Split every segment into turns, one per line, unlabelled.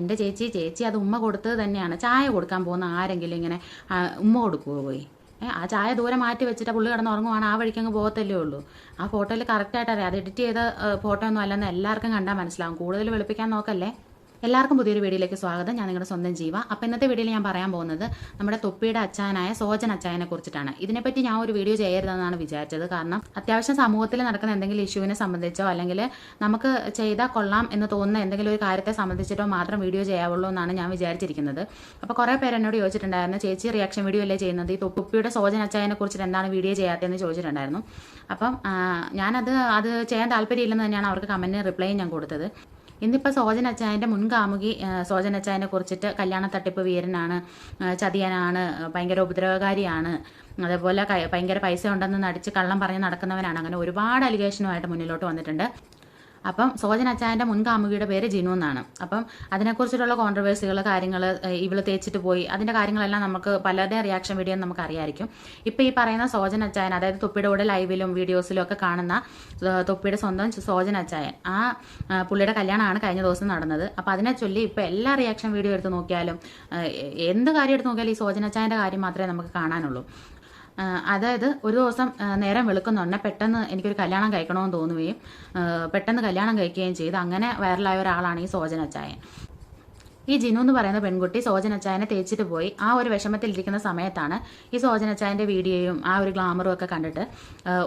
എന്റെ ചേച്ചി ചേച്ചി അത് ഉമ്മ കൊടുത്തത് തന്നെയാണ്. ചായ കൊടുക്കാൻ പോകുന്ന ആരെങ്കിലും ഇങ്ങനെ ഉമ്മ കൊടുക്കുമോ പോയി? ആ ചായ ദൂരെ മാറ്റി വെച്ചിട്ട് പുള്ളി കിടന്ന് ഉറങ്ങുവാണ്. ആ വഴിക്കങ്ങ് പോകത്തല്ലേ ഉള്ളൂ. ആ ഫോട്ടോയിൽ കറക്റ്റായിട്ട് അറിയാം. അത് എഡിറ്റ് ചെയ്ത ഫോട്ടോ ഒന്നും അല്ലെന്ന് എല്ലാവർക്കും കണ്ടാൽ മനസ്സിലാവും. കൂടുതൽ വെളുപ്പിക്കാൻ നോക്കല്ലേ? എല്ലാവർക്കും പുതിയൊരു വീഡിയോയിലേക്ക് സ്വാഗതം. ഞാൻ നിങ്ങളുടെ സ്വന്തം ജീവ. അപ്പം ഇന്നത്തെ വീഡിയോയിൽ ഞാൻ പറയാൻ പോകുന്നത് നമ്മുടെ തൊപ്പിയുടെ അച്ചായനായ സോജൻ അച്ചായനെ കുറിച്ചിട്ടാണ്. ഇതിനെപ്പറ്റി ഞാൻ ഒരു വീഡിയോ ചെയ്യരുതെന്നാണ് വിചാരിച്ചത്. കാരണം അത്യാവശ്യം സമൂഹത്തിൽ നടക്കുന്ന എന്തെങ്കിലും ഇഷ്യൂവിനെ സംബന്ധിച്ചോ അല്ലെങ്കിൽ നമുക്ക് ചെയ്താൽ കൊള്ളാം എന്ന് തോന്നുന്ന എന്തെങ്കിലും ഒരു കാര്യത്തെ സംബന്ധിച്ചിട്ടോ മാത്രം വീഡിയോ ചെയ്യാവുള്ളൂ എന്നാണ് ഞാൻ വിചാരിച്ചിരിക്കുന്നത്. അപ്പോൾ കുറേ പേര് എന്നോട് ചോദിച്ചിട്ടുണ്ടായിരുന്നു ചേച്ചി റിയാക്ഷൻ വീഡിയോ അല്ലേ ചെയ്യുന്നത്? ഈ തൊപ്പിയുടെ സോജൻ അച്ചായനെ കുറിച്ചിട്ട് എന്താണ് വീഡിയോ ചെയ്യാത്തതെന്ന് ചോദിച്ചിട്ടുണ്ടായിരുന്നു. അപ്പം ഞാനത് അത് ചെയ്യാൻ താല്പര്യമില്ലെന്ന് തന്നെയാണ് അവർക്ക് കമന്റിന് റിപ്ലൈ ഞാൻ കൊടുത്തത്. ഇന്നിപ്പോൾ സോജൻ അച്ചായന്റെ മുൻകാമുകി സോജൻ അച്ചായനെ കുറിച്ചിട്ട് കല്യാണ തട്ടിപ്പ് വീരനാണ് ചതിയനാണ് ഭയങ്കര ഉപദ്രവകാരിയാണ് അതേപോലെ ഭയങ്കര പൈസ ഉണ്ടെന്ന് നടിച്ച് കള്ളം പറഞ്ഞ് നടക്കുന്നവനാണ്. അങ്ങനെ ഒരുപാട് അലിഗേഷനുമായിട്ട് മുന്നിലോട്ട് വന്നിട്ടുണ്ട്. അപ്പം സോജൻ അച്ചായന്റെ മുൻകാമുകിയുടെ പേര് ജിനു എന്നാണ്. അപ്പം അതിനെക്കുറിച്ചിട്ടുള്ള കോൺട്രവേഴ്സികൾ കാര്യങ്ങൾ ഇവൾ തേച്ചിട്ട് പോയി. അതിന്റെ കാര്യങ്ങളെല്ലാം നമുക്ക് പലരുടെ റിയാക്ഷൻ വീഡിയോ നമുക്ക് അറിയായിരിക്കും. ഇപ്പം ഈ പറയുന്ന സോജൻ അച്ചായൻ അതായത് തൊപ്പിയുടെ കൂടെ ലൈവിലും വീഡിയോസിലും ഒക്കെ കാണുന്ന തൊപ്പിയുടെ സ്വന്തം സോജൻ അച്ചായൻ ആ പുള്ളിയുടെ കല്യാണമാണ് കഴിഞ്ഞ ദിവസം നടന്നത്. അപ്പം അതിനെ ചൊല്ലി ഇപ്പം എല്ലാ റിയാക്ഷൻ വീഡിയോ എടുത്ത് നോക്കിയാലും എന്ത് കാര്യം എടുത്ത് നോക്കിയാലും ഈ സോജൻ അച്ചായന്റെ കാര്യം മാത്രമേ നമുക്ക് കാണാനുള്ളൂ. അതായത് ഒരു ദിവസം നേരം വെളുക്കുന്നുണ്ട് പെട്ടെന്ന് എനിക്കൊരു കല്യാണം കഴിക്കണമെന്ന് തോന്നുകയും പെട്ടെന്ന് കല്യാണം കഴിക്കുകയും ചെയ്ത് അങ്ങനെ വൈറലായ ഒരാളാണ് ഈ സോജൻ അച്ചായൻ. ഈ ജിനു എന്ന് പറയുന്ന പെൺകുട്ടി സോജനച്ചായനെ തേച്ചിട്ട് പോയി. ആ ഒരു വിഷമത്തിലിരിക്കുന്ന സമയത്താണ് ഈ സോജൻ അച്ചായന്റെ വീഡിയോയും ആ ഒരു ഗ്ലാമറും ഒക്കെ കണ്ടിട്ട്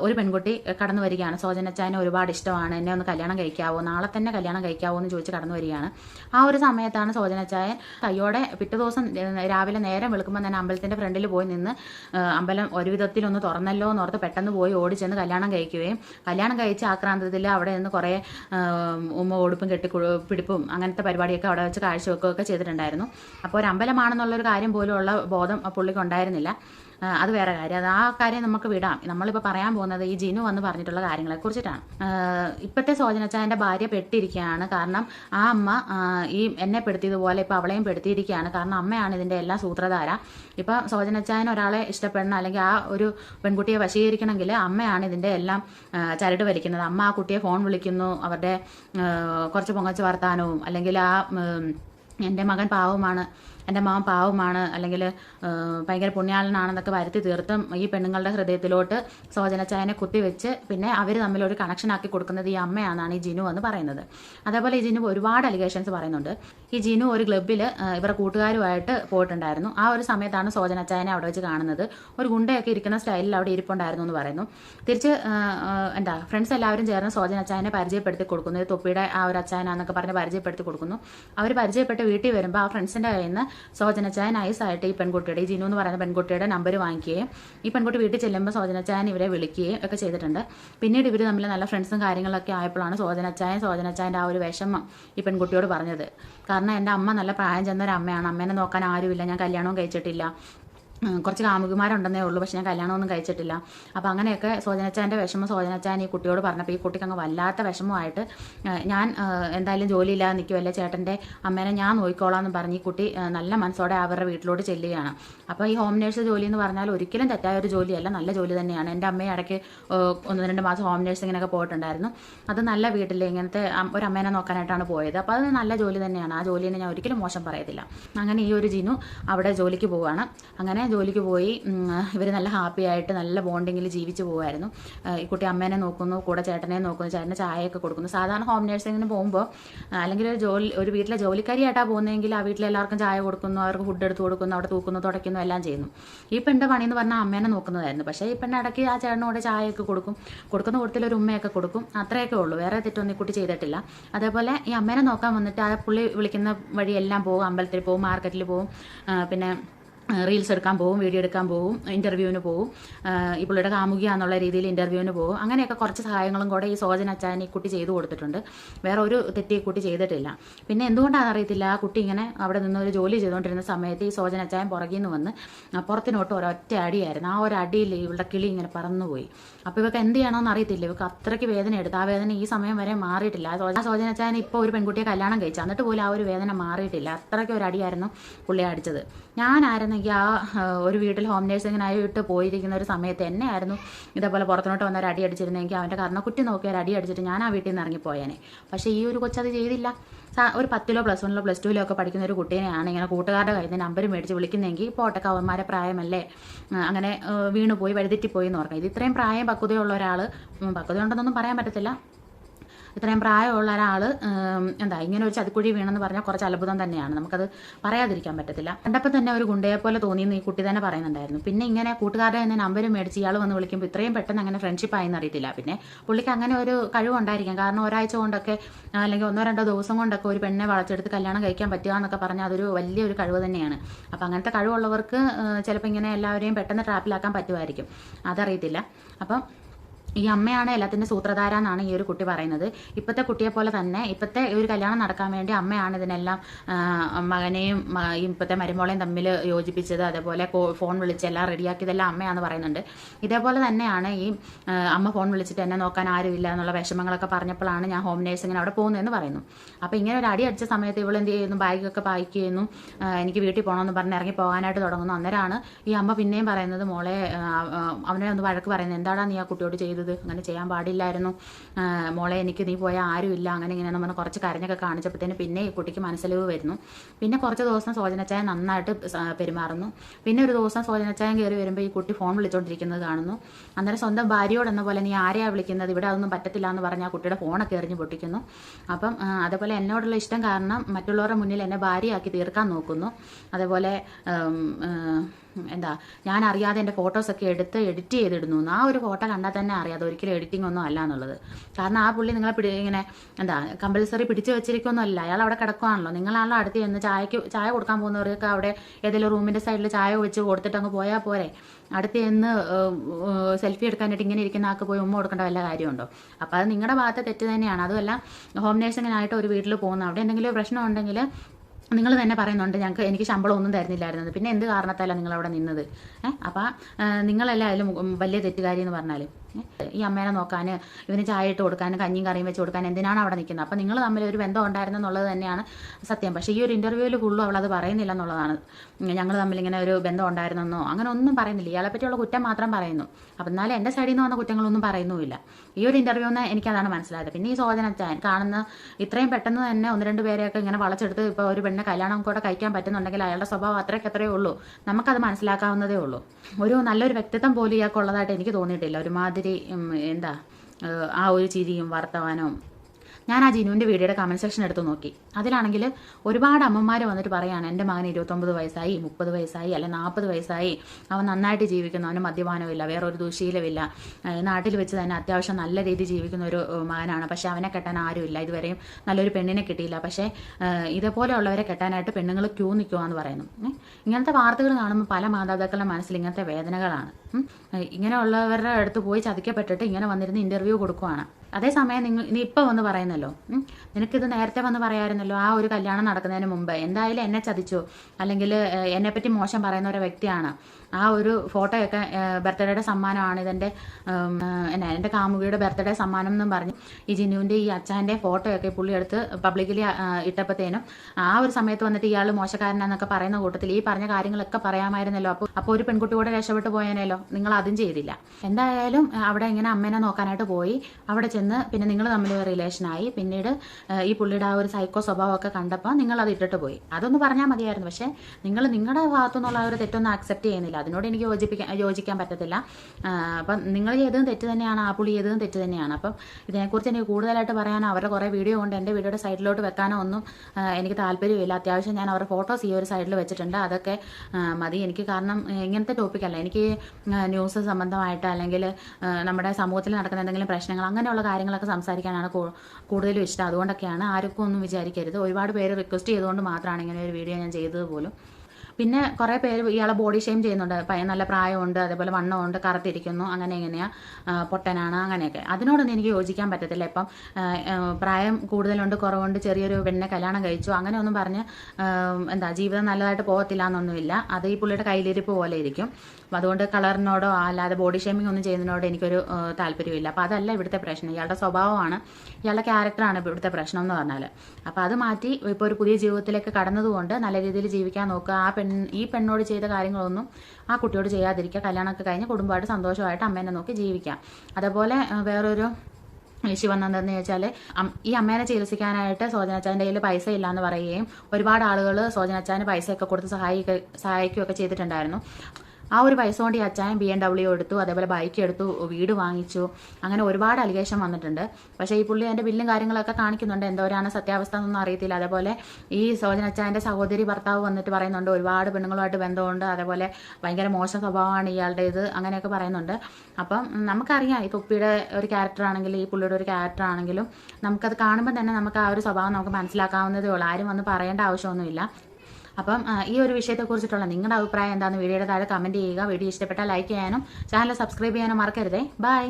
ഒരു പെൺകുട്ടി കടന്നു വരികയാണ്. സോജനച്ചായനെ ഒരുപാട് ഇഷ്ടമാണ്. എന്നെ ഒന്ന് കല്യാണം കഴിക്കാവോ? നാളെ തന്നെ കല്യാണം കഴിക്കാവോ എന്ന് ചോദിച്ച് കടന്നു വരികയാണ്. ആ ഒരു സമയത്താണ് സോജനച്ചായൻ കയ്യോടെ പിറ്റേ ദിവസം രാവിലെ നേരം വെളുക്കുമ്പോൾ തന്നെ അമ്പലത്തിന്റെ ഫ്രണ്ടിൽ പോയി നിന്ന് അമ്പലം ഒരു വിധത്തിലൊന്ന് തുറന്നല്ലോ എന്നോർത്ത് പെട്ടെന്ന് പോയി ഓടി ചെന്ന് കല്യാണം കഴിക്കുകയും കല്യാണം കഴിച്ച് ആക്രാന്തത്തിൽ അവിടെ നിന്ന് കുറേ ഉമ്മ ഓടുപ്പും കെട്ടി പിടിപ്പും അങ്ങനത്തെ പരിപാടിയൊക്കെ അവിടെ വെച്ച് കാഴ്ചവെക്കുകയൊക്കെ ചെയ്തിട്ടുണ്ടായിരുന്നു. അപ്പോൾ ഒരു അമ്പലമാണെന്നുള്ളൊരു കാര്യം പോലുമുള്ള ബോധം പുള്ളിക്ക് ഉണ്ടായിരുന്നില്ല. അത് വേറെ കാര്യം. അത് ആ കാര്യം നമുക്ക് വിടാം. നമ്മളിപ്പോൾ പറയാൻ പോകുന്നത് ഈ ജിനു വന്ന് പറഞ്ഞിട്ടുള്ള കാര്യങ്ങളെ കുറിച്ചിട്ടാണ്. ഇപ്പോഴത്തെ സോജനച്ചാന്റെ ഭാര്യ പെട്ടിരിക്കുകയാണ്. കാരണം ആ അമ്മ ഈ എന്നെ പെടുത്തിയതുപോലെ ഇപ്പോൾ അവളെയും പെടുത്തിയിരിക്കുകയാണ്. കാരണം അമ്മയാണ് ഇതിന്റെ എല്ലാ സൂത്രധാര. ഇപ്പം സോജനച്ചായൻ ഒരാളെ ഇഷ്ടപ്പെടണം അല്ലെങ്കിൽ ആ ഒരു പെൺകുട്ടിയെ വശീകരിക്കണമെങ്കിൽ അമ്മയാണ് ഇതിന്റെ എല്ലാം ചരട് വലിക്കുന്നത്. അമ്മ ആ കുട്ടിയെ ഫോൺ വിളിക്കുന്നു. അവരുടെ കുറച്ച് പൊങ്ങച്ച് വർത്താനവും അല്ലെങ്കിൽ ആ എന്റെ മകൻ പാവമാണ്. എന്റെ മാം പാവമാണ് അല്ലെങ്കിൽ ഭയങ്കര പുണ്യാളനാണെന്നൊക്കെ വരുത്തി തീർത്തും ഈ പെണ്ണുങ്ങളുടെ ഹൃദയത്തിലോട്ട് സോജനച്ചായനെ കുത്തിവെച്ച് പിന്നെ അവർ തമ്മിലൊരു കണക്ഷൻ ആക്കി കൊടുക്കുന്നത് ഈ അമ്മയാണെന്നാണ് ഈ ജിനു എന്ന് പറയുന്നത്. അതേപോലെ ഈ ജിനു ഒരുപാട് അലിഗേഷൻസ് പറയുന്നുണ്ട്. ഈ ജിനു ഒരു ക്ലബ്ബിൽ ഇവരുടെ കൂട്ടുകാരുമായിട്ട് പോയിട്ടുണ്ടായിരുന്നു. ആ ഒരു സമയത്താണ് സോജനച്ചായനെ അവിടെ വെച്ച് കാണുന്നത്. ഒരു ഗുണ്ടയൊക്കെ ഇരിക്കുന്ന സ്റ്റൈലിൽ അവിടെ ഇരിപ്പുണ്ടായിരുന്നു എന്ന് പറയുന്നു. തിരിച്ച് എന്താ ഫ്രണ്ട്സ് എല്ലാവരും ചേർന്ന് സോജനച്ചായനെ പരിചയപ്പെടുത്തി കൊടുക്കുന്നു. തൊപ്പിയുടെ ആ ഒരു അച്ചായനാന്നൊക്കെ പറഞ്ഞ് പരിചയപ്പെടുത്തി കൊടുക്കുന്നു. അവർ പരിചയപ്പെട്ട് വീട്ടിൽ വരുമ്പോൾ ആ ഫ്രണ്ട്സിന്റെ കയ്യിൽ നിന്ന് സോജനച്ചായൻ ഐസായിട്ട് ഈ പെൺകുട്ടിയുടെ ജിനു എന്ന് പറയുന്ന പെൺകുട്ടിയുടെ നമ്പർ വാങ്ങിക്കുകയും ഈ പെൺകുട്ടി വീട്ടിൽ ചെല്ലുമ്പോൾ സോജനച്ചായൻ ഇവരെ വിളിക്കുകയും ഒക്കെ ചെയ്തിട്ടുണ്ട്. പിന്നീട് ഇവർ തമ്മിൽ നല്ല ഫ്രണ്ട്സും കാര്യങ്ങളൊക്കെ ആയപ്പോഴാണ് സോജനച്ചായൻ സോജനച്ചായന്റെ ആ ഒരു വിഷമം ഈ പെൺകുട്ടിയോട് പറഞ്ഞത്. കാരണം എന്റെ അമ്മ നല്ല പ്രായം ചെന്ന ഒരു അമ്മയാണ്. അമ്മേനെ നോക്കാൻ ആരുമില്ല. ഞാൻ കല്യാണവും കഴിച്ചിട്ടില്ല. കുറച്ച് കാമുകിമാരുണ്ടെന്നേ ഉള്ളൂ. പക്ഷെ ഞാൻ കല്യാണമൊന്നും കഴിച്ചിട്ടില്ല. അപ്പോൾ അങ്ങനെയൊക്കെ സോജനച്ചാന്റെ വിഷമം സോജനച്ചാൻ ഈ കുട്ടിയോട് പറഞ്ഞപ്പോൾ ഈ കുട്ടിക്ക് അങ്ങ് വല്ലാത്ത വിഷമമായിട്ട് ഞാൻ എന്തായാലും ജോലിയില്ലാതെ നിൽക്കുമല്ലേ ചേട്ടന്റെ അമ്മേനെ ഞാൻ നോക്കിക്കോളാം എന്ന് പറഞ്ഞ് ഈ കുട്ടി നല്ല മനസ്സോടെ അവരുടെ വീട്ടിലോട്ട് ചെല്ലുകയാണ്. അപ്പോൾ ഈ ഹോം നേഴ്സ് ജോലി എന്ന് പറഞ്ഞാൽ ഒരിക്കലും തെറ്റായ ഒരു ജോലിയല്ല നല്ല ജോലി തന്നെയാണ്. എന്റെ അമ്മയെ ഇടയ്ക്ക് ഒന്ന് രണ്ട് മാസം ഹോം നേഴ്സിങ്ങിനൊക്കെ പോയിട്ടുണ്ടായിരുന്നു. അത് നല്ല വീട്ടിൽ ഇങ്ങനത്തെ ഒരു അമ്മേനെ നോക്കാനായിട്ടാണ് പോയത്. അപ്പോൾ അത് നല്ല ജോലി തന്നെയാണ്. ആ ജോലിനെ ഞാൻ ഒരിക്കലും മോശം പറയത്തില്ല. അങ്ങനെ ഈ ഒരു ജിനു അവിടെ ജോലിക്ക് പോവുകയാണ് അങ്ങനെ ജോലിക്ക് പോയി ഇവർ നല്ല ഹാപ്പി ആയിട്ട് നല്ല ബോണ്ടിങ്ങിൽ ജീവിച്ചു പോകുമായിരുന്നു ഈ കുട്ടി അമ്മേനെ നോക്കുന്നു കൂടെ ചേട്ടനെ നോക്കുന്നു ചേട്ടന് ചായയൊക്കെ കൊടുക്കുന്നു. സാധാരണ ഹോം നേഴ്സിങ്ങിന് പോകുമ്പോൾ അല്ലെങ്കിൽ ഒരു ജോലി ഒരു വീട്ടിലെ ജോലിക്കാരിയായിട്ടാണ് പോകുന്നതെങ്കിൽ ആ വീട്ടിലെ എല്ലാവർക്കും ചായ കൊടുക്കുന്നു അവർക്ക് ഫുഡ് എടുത്ത് കൊടുക്കുന്നു അവിടെ തൂക്കുന്നു തുടയ്ക്കുന്നു എല്ലാം ചെയ്യുന്നു. ഈ പെണ്ണിന്റെ പണി എന്ന് പറഞ്ഞാൽ അമ്മേനെ നോക്കുന്നതായിരുന്നു. പക്ഷേ ഈ പെണ്ണ് ഇടയ്ക്ക് ആ ചേട്ടനോട് ചായയൊക്കെ കൊടുക്കും. കൊടുക്കുന്ന കൂട്ടത്തിൽ ഒരു ഉമ്മയൊക്കെ കൊടുക്കും. അത്രയൊക്കെ ഉള്ളൂ. വേറെ തെറ്റൊന്നും ഈ കുട്ടി ചെയ്തിട്ടില്ല. അതേപോലെ ഈ അമ്മേനെ നോക്കാൻ വന്നിട്ട് ആ പുള്ളി വിളിക്കുന്ന വഴിയെല്ലാം പോകും. അമ്പലത്തിൽ പോകും മാർക്കറ്റിൽ പോകും. പിന്നെ റീൽസ് എടുക്കാൻ പോകും വീഡിയോ എടുക്കാൻ പോകും ഇന്റർവ്യൂവിന് പോകും ഈ പുള്ളിയുടെ കാമുകിയാന്നുള്ള രീതിയിൽ ഇന്റർവ്യൂവിന് പോകും അങ്ങനെയൊക്കെ കുറച്ച് സഹായങ്ങളും കൂടെ ഈ സോജൻ അച്ചാൻ ഈ കുട്ടി ചെയ്തു കൊടുത്തിട്ടുണ്ട്. വേറെ ഒരു തെറ്റി കുട്ടി ചെയ്തിട്ടില്ല. പിന്നെ എന്തുകൊണ്ടാണെന്ന് അറിയത്തില്ല? ആ കുട്ടി ഇങ്ങനെ അവിടെ നിന്ന് ഒരു ജോലി ചെയ്തുകൊണ്ടിരുന്ന സമയത്ത് ഈ സോജൻ അച്ചായൻ പുറകിൽ നിന്ന് വന്ന് പുറത്തിനോട്ട് ഒരൊറ്റ അടിയായിരുന്നു. ആ ഒരു അടിയിൽ ഇവളുടെ കിളി ഇങ്ങനെ പറന്നുപോയി. അപ്പോൾ ഇവർക്ക് എന്ത് ചെയ്യണമെന്ന് അറിയത്തില്ല. ഇവർക്ക് അത്രയ്ക്ക് വേദന എടുത്ത്. ആ വേദന ഈ സമയം വരെ മാറിയിട്ടില്ല. ആ സോജ- ആ സോജൻ ഇപ്പോൾ ഒരു പെൺകുട്ടിയെ കല്യാണം കഴിച്ചു. എന്നിട്ട് പോലും ആ ഒരു വേദന മാറിയിട്ടില്ല. അത്രയ്ക്ക് ഒരു അടിയായിരുന്നു പുള്ളി അടിച്ചത്. ഞാനായിരുന്നെങ്കിൽ ആ ഒരു വീട്ടിൽ ഹോം നേഴ്സിങ്ങിനായിട്ട് പോയിരിക്കുന്ന ഒരു സമയത്ത് എന്നെ ആയിരുന്നു ഇതേപോലെ പുറത്തോട്ട് വന്ന ഒരു അടി അടിച്ചിരുന്നെങ്കിൽ അവന്റെ കർണക്കുറ്റി നോക്കി ഒരു അടി അടിച്ചിട്ട് ഞാൻ ആ വീട്ടിൽ നിന്ന് ഇറങ്ങിപ്പോയേനെ. പക്ഷേ ഈ ഒരു കൊച്ചത് ചെയ്തില്ല. ഒരു പത്തിലോ പ്ലസ് വണ്ണിലോ പ്ലസ് ടുവിലോ ഒക്കെ പഠിക്കുന്ന ഒരു കുട്ടീനെയാണ് ഇങ്ങനെ കൂട്ടുകാരുടെ കയ്യിൽ നിന്ന് നമ്പർ മേടിച്ച് വിളിക്കുന്നതെങ്കിൽ പോട്ടെ കവന്മാരെ പ്രായമല്ലേ അങ്ങനെ വീണുപോയി വഴുതെറ്റിപ്പോയി എന്ന് ഓർക്കാം ഇത് ഇത്രയും പ്രായം പക്വതയുള്ള ഒരാൾ പക്വതയുണ്ടെന്നൊന്നും പറയാൻ പറ്റത്തില്ല. ഇത്രയും പ്രായമുള്ള ഒരാൾ എന്താ ഇങ്ങനെ ഒരു ചതിക്കുഴി വീണെന്ന് പറഞ്ഞാൽ കുറച്ച് അത്ഭുതം തന്നെയാണ്. നമുക്കത് പറയാതിരിക്കാൻ പറ്റത്തില്ല. കണ്ടപ്പോൾ തന്നെ ഒരു ഗുണ്ടയെ പോലെ തോന്നിയെന്ന് ഈ കുട്ടി തന്നെ പറയുന്നുണ്ടായിരുന്നു. പിന്നെ ഇങ്ങനെ കൂട്ടുകാരുടെ തന്നെ നമ്പർ മേടിച്ച് ഇയാൾ വന്ന് വിളിക്കുമ്പോൾ ഇത്രയും പെട്ടെന്ന് അങ്ങനെ ഫ്രണ്ട്ഷിപ്പ് ആയെന്ന് അറിയത്തില്ല. പിന്നെ പുള്ളിക്ക് അങ്ങനെ ഒരു കഴിവുണ്ടായിരിക്കാം കാരണം ഒരാഴ്ച കൊണ്ടൊക്കെ അല്ലെങ്കിൽ ഒന്നോ രണ്ടോ ദിവസം കൊണ്ടൊക്കെ ഒരു പെണ്ണെ വളച്ചെടുത്ത് കല്യാണം കഴിക്കാൻ പറ്റുക എന്നൊക്കെ പറഞ്ഞാൽ അതൊരു വലിയൊരു കഴിവ് തന്നെയാണ്. അപ്പം അങ്ങനത്തെ കഴിവുള്ളവർക്ക് ചിലപ്പോൾ ഇങ്ങനെ എല്ലാവരെയും പെട്ടെന്ന് ട്രാപ്പിലാക്കാൻ പറ്റുമായിരിക്കും. അതറിയത്തില്ല. അപ്പം ഈ അമ്മയാണ് എല്ലാത്തിന്റെ സൂത്രധാര എന്നാണ് ഈ ഒരു കുട്ടി പറയുന്നത്. ഇപ്പോഴത്തെ കുട്ടിയെ പോലെ തന്നെ ഇപ്പോഴത്തെ ഒരു കല്യാണം നടക്കാൻ വേണ്ടി അമ്മയാണ് ഇതിനെല്ലാം മകനെയും ഇപ്പോഴത്തെ മരുമോളെയും തമ്മിൽ യോജിപ്പിച്ചത് അതേപോലെ ഫോൺ വിളിച്ച് എല്ലാം റെഡിയാക്കിയതെല്ലാം അമ്മയാണെന്ന് പറയുന്നുണ്ട്. ഇതേപോലെ തന്നെയാണ് ഈ അമ്മ ഫോൺ വിളിച്ചിട്ട് എന്നെ നോക്കാൻ ആരുമില്ല എന്നുള്ള വിഷമങ്ങളൊക്കെ പറഞ്ഞപ്പോഴാണ് ഞാൻ ഹോം നേഴ്സിങ്ങിന് അവിടെ പോകുന്നതെന്ന് പറയുന്നു. അപ്പോൾ ഇങ്ങനെ ഒരു അടി അടിച്ച സമയത്ത് ഇവൾ എന്ത് ചെയ്യുന്നു? ബാഗൊക്കെ പാക്ക് ചെയ്യുന്നു. എനിക്ക് വീട്ടിൽ പോകണമെന്ന് പറഞ്ഞ് ഇറങ്ങി പോകാനായിട്ട് തുടങ്ങുന്നു. അന്നേരമാണ് ഈ അമ്മ പിന്നെയും പറയുന്നത് മോളെ അവനെ ഒന്ന് വഴക്ക് പറയുന്നത് എന്താടാ നീ ആ കുട്ടിയോട് ചെയ്തത്. അങ്ങനെ ചെയ്യാൻ പാടില്ലായിരുന്നു. മോളെ എനിക്ക് നീ പോയാൽ ആരുമില്ല അങ്ങനെ ഇങ്ങനെ നമ്മൾ കുറച്ച് കരഞ്ഞൊക്കെ കാണിച്ചപ്പോഴത്തേന് പിന്നെ ഈ കുട്ടിക്ക് മനസ്സിലവ് വരുന്നു. പിന്നെ കുറച്ച് ദിവസം സോജനച്ചായ നന്നായിട്ട് പെരുമാറുന്നു. പിന്നെ ഒരു ദിവസം സോജനച്ചായം കയറി വരുമ്പോൾ ഈ കുട്ടി ഫോൺ വിളിച്ചുകൊണ്ടിരിക്കുന്നത് കാണുന്നു. അന്നേരം സ്വന്തം ഭാര്യയോടെന്ന പോലെ നീ ആരെയാ വിളിക്കുന്നത്? ഇവിടെ അതൊന്നും പറ്റത്തില്ല എന്ന് പറഞ്ഞാൽ കുട്ടിയുടെ ഫോണൊക്കെ എറിഞ്ഞ് പൊട്ടിക്കുന്നു. അപ്പം അതേപോലെ എന്നോടുള്ള ഇഷ്ടം കാരണം മറ്റുള്ളവരുടെ മുന്നിൽ എന്നെ ഭാര്യയാക്കി തീർക്കാൻ നോക്കുന്നു. അതേപോലെ എന്താ ഞാൻ അറിയാതെ എന്റെ ഫോട്ടോസൊക്കെ എടുത്ത് എഡിറ്റ് ചെയ്തിടുന്നു. ആ ഒരു ഫോട്ടോ കണ്ടാൽ തന്നെ അറിയാതെ ഒരിക്കലും എഡിറ്റിംഗ് ഒന്നും അല്ല എന്നുള്ളത്. കാരണം ആ പുള്ളി നിങ്ങളെ പിടി ഇങ്ങനെ എന്താ കമ്പൽസറി പിടിച്ചു വെച്ചിരിക്കൊന്നുമല്ല അയാൾ അവിടെ കിടക്കുവാണല്ലോ. നിങ്ങളാണല്ലോ അടുത്ത് ചെന്ന് ചായക്ക് ചായ കൊടുക്കാൻ പോകുന്നവർക്ക് അവിടെ ഏതെങ്കിലും റൂമിന്റെ സൈഡിൽ ചായ വെച്ച് കൊടുത്തിട്ട് അങ്ങ് പോയാൽ പോരെ. അടുത്ത് ചെന്ന് സെൽഫി എടുക്കാനായിട്ട് ഇങ്ങനെ ഇരിക്കുന്ന ആൾക്ക് പോയി ഉമ്മ കൊടുക്കേണ്ട വല്ല കാര്യമുണ്ടോ? അപ്പോൾ അത് നിങ്ങളുടെ ഭാഗത്തെ തെറ്റ് തന്നെയാണ്. അതുമല്ല ഹോം നേഴ്സിങ്ങിനായിട്ട് ഒരു വീട്ടിൽ പോകുന്ന അവിടെ എന്തെങ്കിലും പ്രശ്നം ഉണ്ടെങ്കിൽ നിങ്ങൾ തന്നെ പറയുന്നുണ്ട് ഞങ്ങൾക്ക് എനിക്ക് ശമ്പളം ഒന്നും തരുന്നില്ലായിരുന്നത് പിന്നെ എന്ത് കാരണത്താലാണ് നിങ്ങൾ അവിടെ നിന്നത്? ഏഹ് അപ്പം നിങ്ങളല്ല അതിലും വലിയ തെറ്റുകാരി എന്ന് പറഞ്ഞാൽ ഈ അമ്മേനെ നോക്കാൻ ഇവന് ചായ ഇട്ട് കൊടുക്കാൻ കഞ്ഞിയും കറിയും വെച്ച് കൊടുക്കാൻ എന്തിനാണ് അവിടെ നിൽക്കുന്നത്? അപ്പം നിങ്ങൾ തമ്മിൽ ഒരു ബന്ധം ഉണ്ടായിരുന്നു എന്നുള്ളത് തന്നെയാണ് സത്യം. പക്ഷേ ഈ ഒരു ഇന്റർവ്യൂവിൽ ഫുള്ളും അവളത് പറയുന്നില്ല എന്നുള്ളതാണ്. ഞങ്ങൾ തമ്മിൽ ഇങ്ങനെ ഒരു ബന്ധം ഉണ്ടായിരുന്നെന്നോ അങ്ങനെ ഒന്നും പറയുന്നില്ല. ഇയാളെ പറ്റിയുള്ള കുറ്റം മാത്രം പറയുന്നു. അപ്പം എന്നാലും എന്റെ സൈഡിൽ നിന്ന് വന്ന കുറ്റങ്ങളൊന്നും പറയുന്നുമില്ല. ഈ ഒരു ഇന്റർവ്യൂന്ന് എനിക്കതാണ് മനസ്സിലായത്. പിന്നെ ഈ സോദനച്ചാൻ കാണുന്ന ഇത്രയും പെട്ടെന്ന് തന്നെ ഒന്ന് രണ്ട് പേരെയൊക്കെ ഇങ്ങനെ വളച്ചെടുത്ത് ഇപ്പോൾ ഒരു പെണ്ണിനെ കല്യാണം കൂടെ കഴിക്കാൻ പറ്റുന്നുണ്ടെങ്കിൽ അയാളുടെ സ്വഭാവം അത്രയ്ക്ക് അത്രയേ ഉള്ളൂ. നമുക്കത് മനസ്സിലാക്കാവുന്നതേ ഉള്ളൂ. ഒരു നല്ലൊരു വ്യക്തിത്വം പോലും ഇയാൾക്കുള്ളതായിട്ട് എനിക്ക് തോന്നിയിട്ടില്ല. ഒരുമാതിരി ഉം, എന്താ ആ ഒരു ചിരിയും വർത്തമാനവും ഞാൻ ആ ജിനുവിന്റെ വീഡിയോയുടെ കമന്റ് സെക്ഷൻ എടുത്ത് നോക്കി. അതിലാണെങ്കിൽ ഒരുപാട് അമ്മമാർ വന്നിട്ട് പറയാണ് എന്റെ മകൻ ഇരുപത്തൊമ്പത് വയസ്സായി മുപ്പത് വയസ്സായി അല്ലെ നാൽപ്പത് വയസ്സായി. അവൻ നന്നായിട്ട് ജീവിക്കുന്നു അവന് മദ്യപാനമില്ല വേറൊരു ദുശീലമില്ല നാട്ടിൽ വെച്ച് തന്നെ അത്യാവശ്യം നല്ല രീതിയിൽ ജീവിക്കുന്ന ഒരു മകനാണ്. പക്ഷെ അവനെ കെട്ടാൻ ആരുമില്ല. ഇതുവരെയും നല്ലൊരു പെണ്ണിനെ കിട്ടിയില്ല. പക്ഷേ ഇതേപോലെയുള്ളവരെ കെട്ടാനായിട്ട് പെണ്ണുങ്ങൾ ക്യൂ നിൽക്കുവാന്ന് പറയുന്നു. ഇങ്ങനത്തെ വാർത്തകൾ കാണുമ്പോൾ പല മാതാപിതാക്കളുടെ മനസ്സിൽ ഇങ്ങനത്തെ വേദനകളാണ്. ഇങ്ങനെയുള്ളവരുടെ അടുത്ത് പോയി ചതിക്കപ്പെട്ടിട്ട് ഇങ്ങനെ വന്നിരുന്ന് ഇന്റർവ്യൂ കൊടുക്കുവാണ്. അതേസമയം നിങ്ങൾ നീ ഇപ്പം വന്ന് പറയുന്നല്ലോ. നിനക്കിത് നേരത്തെ വന്ന് പറയാമായിരുന്നല്ലോ ആ ഒരു കല്യാണം നടക്കുന്നതിന് മുമ്പ്. എന്തായാലും എന്നെ ചതിച്ചു. അല്ലെങ്കിൽ എന്നെപ്പറ്റി മോശം പറയുന്ന ഒരു വ്യക്തിയാണ്. ആ ഒരു ഫോട്ടോയൊക്കെ ബർത്ത്ഡേയുടെ സമ്മാനമാണ്. ഇതെന്റെ എന്നാ എന്റെ കാമുകിയുടെ ബർത്ത്ഡേ സമ്മാനം എന്നും പറഞ്ഞ് ഈ ജിനുവിന്റെ ഈ അച്ഛന്റെ ഫോട്ടോയൊക്കെ പുള്ളി എടുത്ത് പബ്ലിക്കലി ഇട്ടപ്പോഴത്തേനും ആ ഒരു സമയത്ത് വന്നിട്ട് ഇയാൾ മോശക്കാരനാന്നൊക്കെ പറയുന്ന കൂട്ടത്തിൽ ഈ പറഞ്ഞ കാര്യങ്ങളൊക്കെ പറയാമായിരുന്നല്ലോ. അപ്പോൾ അപ്പോൾ ഒരു പെൺകുട്ടി കൂടെ രക്ഷപ്പെട്ടു പോയേനല്ലോ നിങ്ങൾ അതും ചെയ്തില്ല. എന്തായാലും അവിടെ ഇങ്ങനെ അമ്മേനെ നോക്കാനായിട്ട് പോയി. അവിടെ ചെന്ന് പിന്നെ നിങ്ങൾ തമ്മിൽ റിലേഷനായി പിന്നീട് ഈ പുള്ളിയുടെ ആ ഒരു സൈക്കോ സ്വഭാവമൊക്കെ കണ്ടപ്പോൾ നിങ്ങൾ അത് ഇട്ടിട്ട് പോയി. അതൊന്ന് പറഞ്ഞാൽ മതിയായിരുന്നു. പക്ഷേ നിങ്ങൾ നിങ്ങളുടെ ഭാഗത്തു നിന്നുള്ള ആ ഒരു തെറ്റൊന്നും അക്സെപ്റ്റ് ചെയ്യുന്നില്ല. അതിനോട് എനിക്ക് യോജിപ്പിക്കാൻ യോജിക്കാൻ പറ്റത്തില്ല. അപ്പം നിങ്ങൾ ചെയ്തതും തെറ്റ് തന്നെയാണ് ആ പുള്ളി ചെയ്തതും തെറ്റ് തന്നെയാണ്. അപ്പം ഇതിനെക്കുറിച്ച് എനിക്ക് കൂടുതലായിട്ട് പറയാനോ അവരുടെ കുറേ വീഡിയോ കൊണ്ട് എന്റെ വീഡിയോയുടെ സൈഡിലോട്ട് വെക്കാനോ ഒന്നും എനിക്ക് താല്പര്യമില്ല. അത്യാവശ്യം ഞാൻ അവരുടെ ഫോട്ടോസ് ഈ ഒരു സൈഡിൽ വെച്ചിട്ടുണ്ട്. അതൊക്കെ മതി. എനിക്ക് കാരണം ഇങ്ങനത്തെ ടോപ്പിക്കല്ല എനിക്ക് ന്യൂസ് സംബന്ധമായിട്ട് അല്ലെങ്കിൽ നമ്മുടെ സമൂഹത്തിൽ നടക്കുന്ന എന്തെങ്കിലും പ്രശ്നങ്ങൾ അങ്ങനെയുള്ള കാര്യങ്ങളൊക്കെ സംസാരിക്കാനാണ് കൂടുതലും ഇഷ്ടം. അതുകൊണ്ടൊക്കെയാണ് ആർക്കും ഒന്നും വിചാരിക്കരുത്. ഒരുപാട് പേര് റിക്വസ്റ്റ് ചെയ്തുകൊണ്ട് മാത്രമാണ് ഇങ്ങനെ ഒരു വീഡിയോ ഞാൻ ചെയ്തത് പോലും. പിന്നെ കുറേ പേര് ഇയാളെ ബോഡി ഷെയിം ചെയ്യുന്നുണ്ട്. നല്ല പ്രായമുണ്ട് അതേപോലെ വണ്ണമുണ്ട് കറുത്തിരിക്കുന്നു അങ്ങനെ എങ്ങനെയാ പൊട്ടനാണ് അങ്ങനെയൊക്കെ. അതിനോടൊന്നും എനിക്ക് യോജിക്കാൻ പറ്റത്തില്ല. ഇപ്പം പ്രായം കൂടുതലുണ്ട് കുറവുണ്ട് ചെറിയൊരു പെണ്ണിനെ കല്യാണം കഴിച്ചു അങ്ങനെയൊന്നും പറഞ്ഞ് എന്താ ജീവിതം നല്ലതായിട്ട് പോകത്തില്ല എന്നൊന്നുമില്ല അത് ഈ പുള്ളിയുടെ കയ്യിലിരിപ്പ് പോലെ ഇരിക്കും. അതുകൊണ്ട് കളറിനോടോ അല്ലാതെ ബോഡി ഷേമിംഗ് ഒന്നും ചെയ്യുന്നതിനോട് എനിക്കൊരു താല്പര്യമില്ല അപ്പോൾ അതല്ല ഇവിടുത്തെ പ്രശ്നം. ഇയാളുടെ സ്വഭാവമാണ് ഇയാളുടെ ക്യാരക്ടറാണ് ഇവിടുത്തെ പ്രശ്നം എന്ന് പറഞ്ഞാൽ അപ്പോൾ അത് മാറ്റി ഇപ്പോൾ ഒരു പുതിയ ജീവിതത്തിലേക്ക് കടന്നതുകൊണ്ട് നല്ല രീതിയിൽ ജീവിക്കാൻ നോക്കുക ആ പെൺ ഈ പെണ്ണോട് ചെയ്ത കാര്യങ്ങളൊന്നും ആ കുട്ടിയോട് ചെയ്യാതിരിക്കുക. കല്യാണമൊക്കെ കഴിഞ്ഞ് കുടുംബമായിട്ട് സന്തോഷമായിട്ട് അമ്മേനെ നോക്കി ജീവിക്കാം. അതേപോലെ വേറൊരു ഇഷ്യൂ വന്നതെന്ന് വെച്ചാൽ ഈ അമ്മേനെ ചികിത്സിക്കാനായിട്ട് സോജനച്ചാന്റെ കയ്യിൽ പൈസ ഇല്ലാന്ന് പറയുകയും ഒരുപാട് ആളുകൾ സോജനച്ചാൻ പൈസയൊക്കെ കൊടുത്ത് സഹായിക്ക സഹായിക്കുകയൊക്കെ ചെയ്തിട്ടുണ്ടായിരുന്നു. ആ ഒരു പൈസ ഈ അച്ചായൻ ബി എം ഡബ്ല്യു എടുത്തു അതേപോലെ ബൈക്ക് എടുത്തു വീട് വാങ്ങിച്ചു. അങ്ങനെ ഒരുപാട് അലിഗേഷൻ വന്നിട്ടുണ്ട്. പക്ഷേ ഈ പുള്ളി അതിന്റെ ബില്ലും കാര്യങ്ങളൊക്കെ കാണിക്കുന്നുണ്ട്. എന്തോരാണ് സത്യാവസ്ഥ എന്നൊന്നും അറിയത്തില്ല. അതേപോലെ ഈ സോജൻ അച്ചായന്റെ സഹോദരി ഭർത്താവ് വന്നിട്ട് പറയുന്നുണ്ട് ഒരുപാട് പെണ്ണുങ്ങളുമായിട്ട് ബന്ധമുണ്ട്. അതേപോലെ ഭയങ്കര മോശം സ്വഭാവമാണ് ഇയാളുടെ ഇത് അങ്ങനെയൊക്കെ പറയുന്നുണ്ട്. അപ്പം നമുക്കറിയാം ഈ തൊപ്പിയുടെ ഒരു ക്യാരക്ടർ ആണെങ്കിലും ഈ പുള്ളിയുടെ ഒരു ക്യാരക്ടർ ആണെങ്കിലും നമുക്കത് കാണുമ്പോൾ തന്നെ നമുക്ക് ആ ഒരു സ്വഭാവം നമുക്ക് മനസ്സിലാക്കാവുന്നതേ ഉള്ളൂ. ആരും വന്ന് പറയേണ്ട ആവശ്യമൊന്നുമില്ല. അപ്പം ഈ ഒരു വിഷയത്തെക്കുറിച്ചിട്ടുള്ള നിങ്ങളുടെ അഭിപ്രായം എന്താണെന്ന് വീഡിയോയുടെ താഴെ കമന്റ് ചെയ്യുക. വീഡിയോ ഇഷ്ടപ്പെട്ടാൽ ലൈക്ക് ചെയ്യാനും ചാനൽ സബ്സ്ക്രൈബ് ചെയ്യാനും മറക്കരുതേ. ബൈ